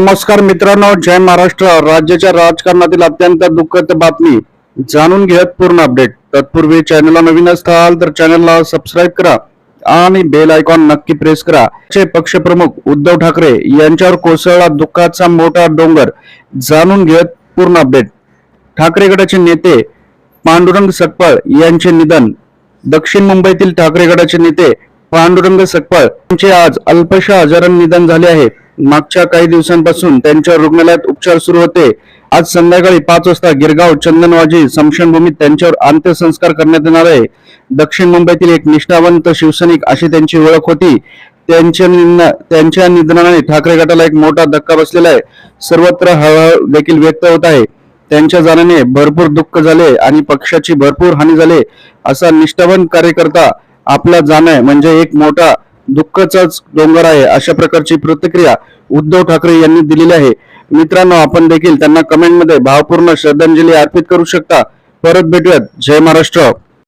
नमस्कार मित्रांनो जय महाराष्ट्र. राज्याच्या राजकारणातील अत्यंत दुःखद बातमी जाणून घेत पूर्ण अपडेट तत्पूर्वी चॅनलला नवीन असाल तर चॅनलला सबस्क्राईब करा आणि बेल आयकॉन नक्की प्रेस करा. चे पक्षप्रमुख उद्धव ठाकरे यांच्यावर कोसळला दुःखाचा मोठा डोंगर जाणून घेत पूर्ण अपडेट ठाकरे गटाचे नेते पांडुरंग सकपाळ यांचे निधन. दक्षिण मुंबईतील ठाकरे गटाचे नेते पांडुरंग सकपाळ यांचे आज अल्पशा आजाराने निधन झाले आहे. मागच्या काही दिवसांपासून त्यांच्या रुग्णालयात उपचार सुरू होते. आज संध्याकाळी पाच वाजता गिरगाव चंदनवाजी स्मशानभूमीत त्यांच्यावर अंत्यसंस्कार करण्यात येणार आहे. दक्षिण मुंबईतील एक निष्ठावंत शिवसैनिक अशी त्यांची ओळख होती. त्यांच्या त्यांच्या निधनाने ठाकरे गटाला एक मोठा धक्का बसलेला आहे. सर्वत्र हळहळ देखील व्यक्त होत आहे. त्यांच्या जाण्याने भरपूर दुःख झाले आणि पक्षाची भरपूर हानी झाली. असा निष्ठावंत कार्यकर्ता आपला जाणं म्हणजे एक मोठा दुःखाचाच डोंगर आहे अशा प्रकारची प्रतिक्रिया उद्धव ठाकरे यांनी दिलेली आहे. मित्रांनो आपण देखील त्यांना कमेंटमध्ये भावपूर्ण श्रद्धांजली अर्पित करू शकता. परत भेटूयात. जय महाराष्ट्र.